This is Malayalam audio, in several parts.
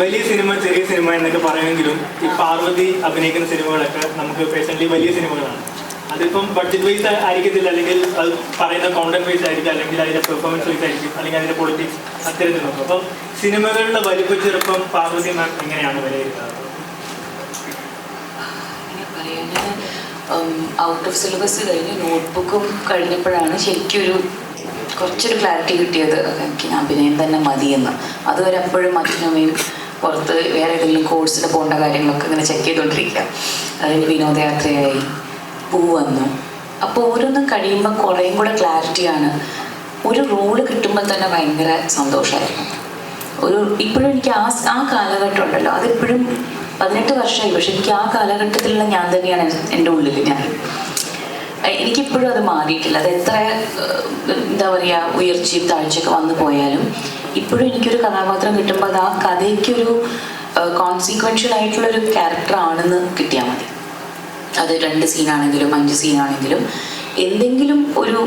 വലിയ സിനിമ ചെറിയ സിനിമ എന്നൊക്കെ പറയുമെങ്കിലും ഈ പാർവതി അഭിനയിക്കുന്ന സിനിമകളൊക്കെ നമുക്ക് പേഴ്സണലി വലിയ സിനിമകളാണ്. അതിപ്പം ബഡ്ജറ്റ് വൈസ് ആയിരിക്കത്തില്ല അല്ലെങ്കിൽ അത് പറയുന്ന കോണ്ടന്റ് വൈസ് ആയിരിക്കും അല്ലെങ്കിൽ അതിന്റെ പെർഫോമൻസ് വൈസ് ആയിരിക്കും അല്ലെങ്കിൽ അതിന്റെ പൊളിറ്റിക്സ് അത്തരത്തിൽ നോക്കും. അപ്പം സിനിമകളുടെ വലിപ്പ ചെറുപ്പം പാർവതി മാം എങ്ങനെയാണ് വിലയിരുത്തുന്നത്? ഔട്ട് ഓഫ് സിലബസ് കഴിഞ്ഞ് നോട്ട്ബുക്കും കഴിഞ്ഞപ്പോഴാണ് ശരിക്കും ഒരു കുറച്ചൊരു ക്ലാരിറ്റി കിട്ടിയത്. എനിക്ക് അഭിനയം തന്നെ മതിയെന്ന്. അതുവരെ അപ്പോഴും അച്ഛനമ്മയും പുറത്ത് വേറെ ഏതെങ്കിലും കോഴ്സിന് പോകേണ്ട കാര്യങ്ങളൊക്കെ ഇങ്ങനെ ചെക്ക് ചെയ്തുകൊണ്ടിരിക്കുക അതിന് വിനോദയാത്രയായി പൂ വന്നു. അപ്പോൾ ഓരോന്നും കഴിയുമ്പോൾ കുറേയും കൂടെ ക്ലാരിറ്റിയാണ് ഒരു റോൾ കിട്ടുമ്പോൾ തന്നെ ഭയങ്കര സന്തോഷമായിരുന്നു ഒരു ഇപ്പോഴും എനിക്ക് ആ ആ കാലഘട്ടം ഉണ്ടല്ലോ. അതിപ്പോഴും പതിനെട്ട് വർഷമായി പക്ഷെ എനിക്ക് ആ കാലഘട്ടത്തിലുള്ള ഞാൻ തന്നെയാണ് എന്റെ ഉള്ളിൽ ഞാൻ. എനിക്കിപ്പോഴും അത് മാറിയിട്ടില്ല. അത് എത്ര എന്താ പറയുക ഉയർച്ചയും താഴ്ചയൊക്കെ വന്നു പോയാലും ഇപ്പോഴും എനിക്കൊരു കഥാപാത്രം കിട്ടുമ്പോൾ അത് ആ കഥയ്ക്കൊരു കോൺസിക്വൻഷ്യൽ ആയിട്ടുള്ള ഒരു ക്യാരക്ടർ ആണെന്ന് കിട്ടിയാൽ മതി. അത് രണ്ട് സീനാണെങ്കിലും അഞ്ച് സീനാണെങ്കിലും എന്തെങ്കിലും ഒരു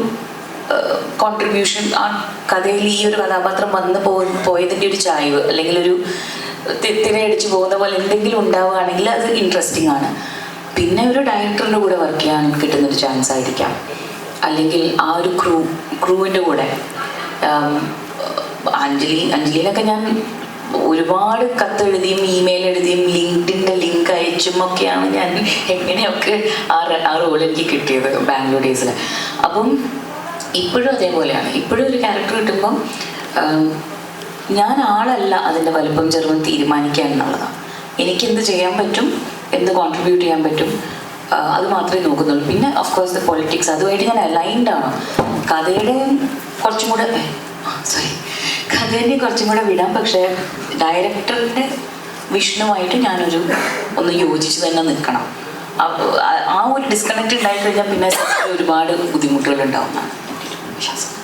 കോൺട്രിബ്യൂഷൻ ആ കഥയിൽ ഈ ഒരു കഥാപാത്രം വന്ന് പോ പോയതിന്റെ ഒരു ചായ്വ് അല്ലെങ്കിൽ ഒരു തിരയടിച്ച് പോകുന്ന പോലെ എന്തെങ്കിലും ഉണ്ടാവുകയാണെങ്കിൽ അത് ഇൻട്രസ്റ്റിംഗ് ആണ്. പിന്നെ ഒരു ഡയറക്ടറിന്റെ കൂടെ വർക്ക് ചെയ്യാൻ കിട്ടുന്നൊരു ചാൻസ് ആയിരിക്കാം. അല്ലെങ്കിൽ ആ ഒരു ക്രൂ ക്രൂവിന്റെ കൂടെ. അഞ്ജലി അഞ്ജലിയിലൊക്കെ ഞാൻ ഒരുപാട് കത്തെഴുതിയും ഇമെയിൽ എഴുതിയും ലിങ്ക്ഡിന്റെ ലിങ്ക് അയച്ചും ഒക്കെയാണ് ഞാൻ എങ്ങനെയൊക്കെ ആ ആ റോൾ എനിക്ക് കിട്ടിയത് ബാംഗ്ലൂർ ഡേയ്സിൽ അപ്പം ഇപ്പോഴും അതേപോലെയാണ്. ഇപ്പോഴും ഒരു ക്യാരക്ടർ കിട്ടുമ്പം ഞാൻ ആളല്ല അതിന്റെ വലുപ്പം ചെറുപ്പം തീരുമാനിക്കുക എന്നുള്ളതാണ്. എനിക്കെന്ത് ചെയ്യാൻ പറ്റും? എന്ത് കോൺട്രിബ്യൂട്ട് ചെയ്യാൻ പറ്റും? അത് മാത്രമേ നോക്കുന്നുള്ളൂ. പിന്നെ ഓഫ് കോഴ്സ് ദ പൊളിറ്റിക്സ് അതുമായിട്ട് ഞാൻ അലൈൻഡ് ആണ്. കഥയുടെ കുറച്ചും കൂടെ സോറി കഥേനെ കുറച്ചും കൂടെ വിടാം. പക്ഷേ ഡയറക്ടറിന്റെ വിഷനുമായിട്ട് ഞാനൊരു ഒന്ന് യോജിച്ച് തന്നെ നിൽക്കണം. ആ- ഒരു ഡിസ്കണക്ട് ഉണ്ടായിക്കഴിഞ്ഞാൽ പിന്നെ ഒരുപാട് ബുദ്ധിമുട്ടുകൾ ഉണ്ടാവുന്നതാണ്. വിശ്വാസം